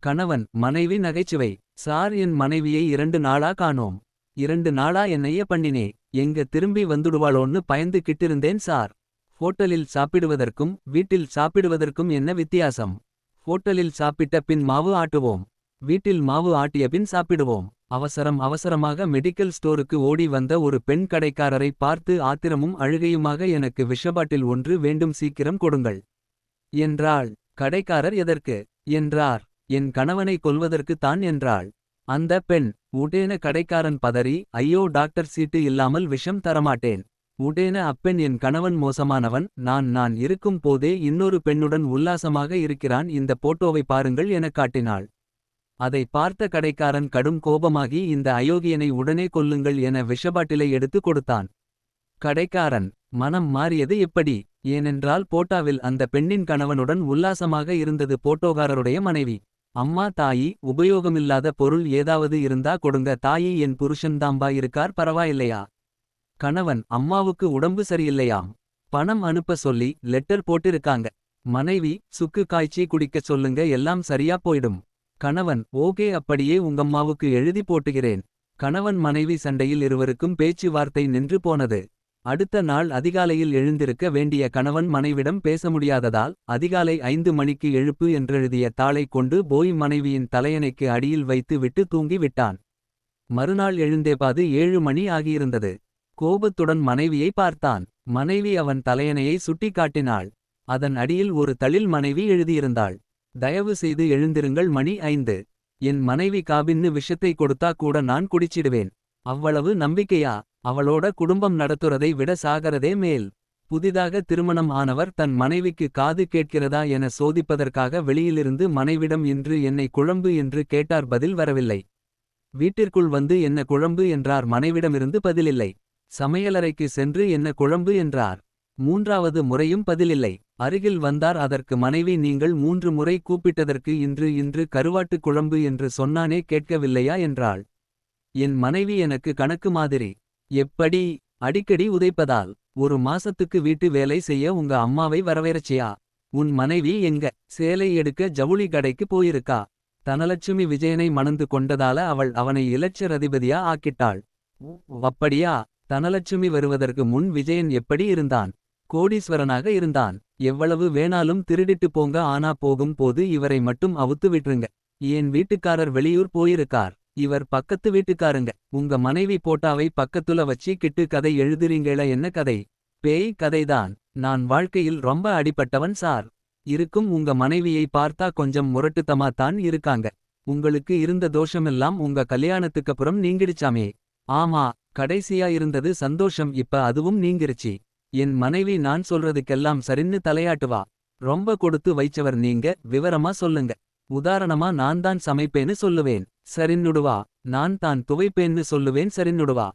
கணவன் மனைவி நகைச்சுவை. சார் என் மனைவியை இரண்டு நாளா காணோம். இரண்டு நாளா என்னைய பண்ணினே. எங்க திரும்பி வந்துடுவாளோன்னு பயந்து கிட்டிருந்தேன் சார். ஹோட்டலில் சாப்பிடுவதற்கும் வீட்டில் சாப்பிடுவதற்கும் என்ன வித்தியாசம்? ஹோட்டலில் சாப்பிட்ட பின் மாவு ஆட்டுவோம். வீட்டில் மாவு ஆட்டிய பின் சாப்பிடுவோம். அவசரம் அவசரமாக மெடிக்கல் ஸ்டோருக்கு ஓடி வந்த ஒரு பெண் கடைக்காரரை பார்த்து ஆத்திரமும் அழுகையுமாக எனக்கு விஷபாட்டில் ஒன்று வேண்டும் சீக்கிரம் கொடுங்கள். என்றாள். கடைக்காரர் எதற்கு? என்றார். என் கணவனை கொல்வதற்கு தான் என்றாள். அந்த பெண் உடேன கடைக்காரன் பதறி ஐயோ டாக்டர் சீட்டு இல்லாமல் விஷம் தரமாட்டேன். உடேன அப்பெண் என் கணவன் மோசமானவன். நான் நான் இருக்கும் போதே இன்னொரு பெண்ணுடன் உல்லாசமாக இருக்கிறான். இந்த போட்டோவை பாருங்கள் எனக் காட்டினாள். அதை பார்த்த கடைக்காரன் கடும் கோபமாகி இந்த அயோக்கியனை உடனே கொல்லுங்கள் என விஷபாட்டிலை எடுத்து கொடுத்தான். கடைக்காரன் மனம் மாறியது எப்படி? ஏனென்றால் போட்டாவில் அந்த பெண்ணின் கணவனுடன் உல்லாசமாக இருந்தது போட்டோகாரருடைய மனைவி. அம்மா தாயி உபயோகமில்லாத பொருள் ஏதாவது இருந்தா கொடுங்க. தாயி என் புருஷன்தாம்பா இருக்கார் பரவாயில்லையா? கணவன் அம்மாவுக்கு உடம்பு சரியில்லையாம். பணம் அனுப்ப சொல்லி லெட்டர் போட்டிருக்காங்க. மனைவி சுக்கு காய்ச்சி குடிக்கச் சொல்லுங்க எல்லாம் சரியா போயிடும். கணவன் ஓகே அப்படியே உங்கம்மாவுக்கு எழுதி போட்டுகிறேன். கணவன் மனைவி சண்டையில் இருவருக்கும் பேச்சுவார்த்தை நின்று போனது. அடுத்த நாள் அதிகாலையில் எழுந்திருக்க வேண்டிய கணவன் மனைவிடம் பேச முடியாததால் அதிகாலை ஐந்து மணிக்கு எழுப்பு என்றெழுதிய தாளை கொண்டு போய் மனைவியின் தலையணைக்கு அடியில் வைத்து விட்டு தூங்கி விட்டான். மறுநாள் எழுந்தேபாது ஏழு மணி ஆகியிருந்தது. கோபத்துடன் மனைவியை பார்த்தான். மனைவி அவன் தலையணையை சுட்டி காட்டினாள் அதன் அடியில் ஒரு தளில் மனைவி எழுதியிருந்தாள். தயவு செய்து எழுந்திருங்கள் மணி ஐந்து. என் மனைவி காபின்னு விஷத்தை கொடுத்தா கூட நான் குடிச்சிடுவேன். அவ்வளவு நம்பிக்கையா? அவளோட குடும்பம் நடத்துறதை விட சாகரதே மேல். புதிதாக திருமணம் ஆனவர் தன் மனைவிக்கு காது கேட்கிறதா என சோதிப்பதற்காக வெளியிலிருந்து மனைவிடம் இன்று என்னை குழம்பு என்று கேட்டார் பதில் வரவில்லை. வீட்டிற்குள் வந்து என்ன குழம்பு என்றார். மனைவிடமிருந்து பதிலில்லை. சமையலறைக்கு சென்று என்ன குழம்பு என்றார். மூன்றாவது முறையும் பதிலில்லை. அருகில் வந்தார். அதற்கு மனைவி நீங்கள் மூன்று முறை கூப்பிட்டதற்கு இன்று இன்று கருவாட்டுக் குழம்பு என்று சொன்னானே கேட்கவில்லையா என்றாள். என் மனைவி எனக்கு கணக்கு மாதிரி. எப்படி அடிக்கடி உதைப்பதால் ஒரு மாசத்துக்கு வீட்டு வேலை செய்ய உங்க அம்மாவை வரவேறச்சியா உன் மனைவி எங்க? சேலை எடுக்க ஜவுளி கடைக்கு போயிருக்கா? தனலட்சுமி விஜயனை மணந்து கொண்டதால அவள் அவனை இலட்சரதிபதியா ஆக்கிட்டாள். அப்படியா? தனலட்சுமி வருவதற்கு முன் விஜயன் எப்படி இருந்தான்? கோடீஸ்வரனாக இருந்தான். எவ்வளவு வேணாலும் திருடிட்டு போங்க ஆனா போகும் போது இவரை மட்டும் அவுத்து விட்டுருங்க. என் வீட்டுக்காரர் வெளியூர் போயிருக்கார்? இவர் பக்கத்து வீட்டுக்காரங்க. உங்க மனைவி போட்டாவை பக்கத்துல வச்சு கிட்டு கதை எழுதுறீங்கள என்ன கதை? பேய் கதைதான். நான் வாழ்க்கையில் ரொம்ப அடிபட்டவன் சார். இருக்கும் உங்க மனைவியை பார்த்தா கொஞ்சம் முரட்டுத்தமா தான் இருக்காங்க. உங்களுக்கு இருந்த தோஷமெல்லாம் உங்க கல்யாணத்துக்கப்புறம் நீங்கிடுச்சாமே. ஆமா கடைசியா இருந்தது சந்தோஷம் இப்ப அதுவும் நீங்கிருச்சு. என் மனைவி நான் சொல்றதுக்கெல்லாம் சரின்னு தலையாட்டுவா ரொம்ப கொடுத்து வைச்சவர் நீங்க விவரமா சொல்லுங்க. உதாரணமா நான் தான் சமைப்பேன்னு சொல்லுவேன். சரின்னுடுவா. நான் தான் துவைப்பேன்னு சொல்லுவேன் சரின்னுடுவா.